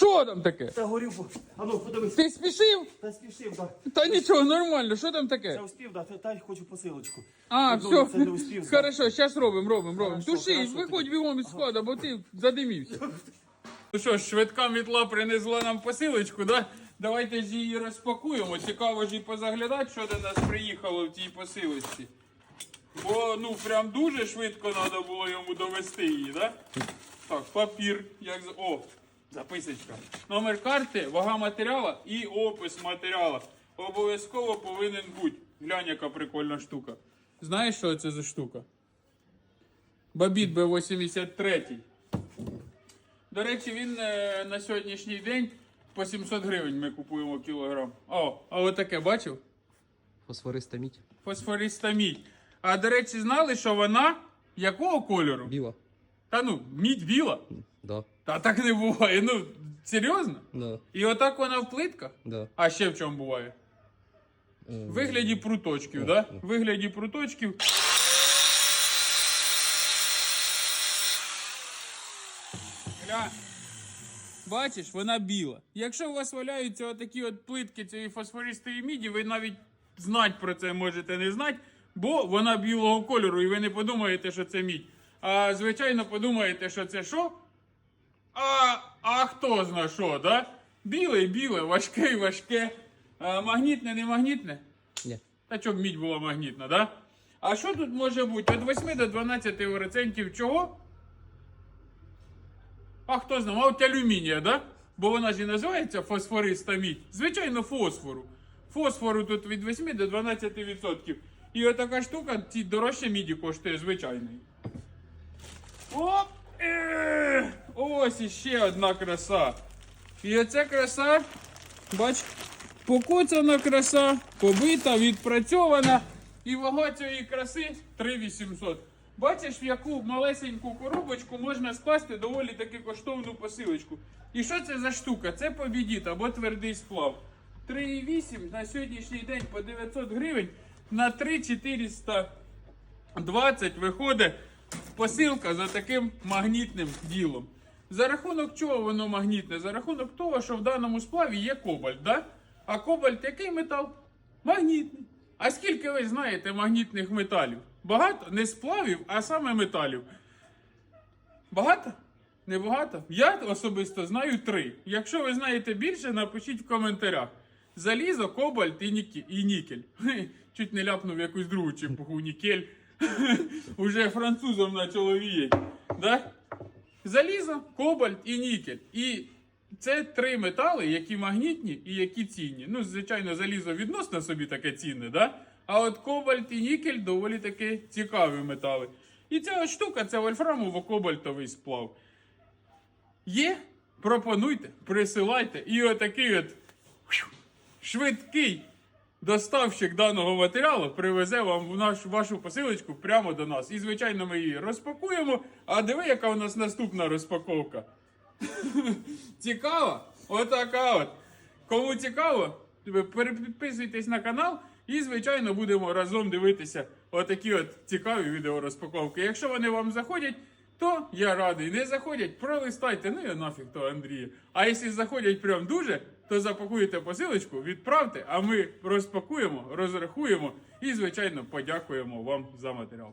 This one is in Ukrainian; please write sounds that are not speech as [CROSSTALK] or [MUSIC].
Що там таке? Та горів, а ну подивись. Ти спішив? Та спішив, да. Та нічого, нормально, що там таке? Та успів, да, та, та хочу посилочку. А, Одну все, це не успів. да. хорошо, зараз робимо, робимо, робимо. Хорошо, Туши, хорошо, виходь бігом із складу, бо ти задимівся. Ну що ж, швидка мітла принесла нам посилочку, да? Давайте ж її розпакуємо. Цікаво ж і позаглядати, що до нас приїхало в тій посилочці. Бо ну прям дуже швидко треба було йому довести її, да? Так, папір, як за- О, записочка. Номер карти, вага матеріала і опис матеріала. Обов'язково повинен бути. Глянь, яка прикольна штука. Знаєш, що це за штука? Бабіт Б-83. До речі, він е, на сьогоднішній день по 700 гривень ми купуємо кілограм. О, а отаке бачив? Фосфориста мідь. Фосфориста мідь. А до речі, знали, що вона якого кольору? Біла. Та ну, мідь біла. Да. Та так не буває. Ну, серйозно? Да. І отак вона в плитках? Да. А ще в чому буває? В вигляді пруточків, да? В вигляді пруточків. Гля. Бачиш, вона біла. Якщо у вас валяються отакі от плитки цієї фосфористої міді, ви навіть знати про це можете не знати, бо вона білого кольору, і ви не подумаєте, що це мідь. А звичайно, подумаєте, що це що? А, а хто зна що, да? Біле, біле, важке, важке. А, магнітне, не магнітне? Ні. Та щоб мідь була магнітна, да? А що тут може бути? Від 8 до 12 процентів чого? А хто знає, мабуть, алюмінія, да? Бо вона ж і називається фосфориста мідь. Звичайно, фосфору. Фосфору тут від 8 до 12 відсотків. І отака штука ці дорожче міді коштує звичайної. Оп! Е! Ось іще одна краса. І оця краса, бач, покоцана краса, побита, відпрацьована. І вага цієї краси 3800. Бачиш, в яку малесеньку коробочку можна скласти доволі таки коштовну посилочку. І що це за штука? Це побідіт або твердий сплав. 3,8 на сьогоднішній день по 900 гривень на 3,420 виходить посилка за таким магнітним ділом. За рахунок чого воно магнітне? За рахунок того, що в даному сплаві є кобальт, да? А кобальт який метал? Магнітний. А скільки ви знаєте магнітних металів? Багато? Не сплавів, а саме металів. Багато? Небагато? Я особисто знаю три. Якщо ви знаєте більше, напишіть в коментарях. Залізо, кобальт і, нікі... і нікель. [LAUGHS] Чуть не ляпнув якусь другу чепуху нікель. [LAUGHS] Уже французом почало віяти. Да? Залізо, кобальт і нікель. І це три метали, які магнітні і які цінні. Ну, звичайно, залізо відносно собі таке цінне, да? а от кобальт і нікель доволі таки цікаві метали. І ця от штука це вольфрамово-кобальтовий сплав. Є? Пропонуйте, присилайте. І отакий от швидкий доставщик даного матеріалу привезе вам в наш, вашу посилочку прямо до нас. І, звичайно, ми її розпакуємо. А диви, яка у нас наступна розпаковка. [LAUGHS] Цікаво? Отака от. Кому цікаво, ви на канал і, звичайно, будемо разом дивитися отакі от цікаві відеорозпаковки. Якщо вони вам заходять, то я радий. Не заходять, пролистайте. Ну я нафіг то Андрія. А якщо заходять прям дуже, то запакуєте посилочку, відправте, а ми розпакуємо, розрахуємо і, звичайно, подякуємо вам за матеріал.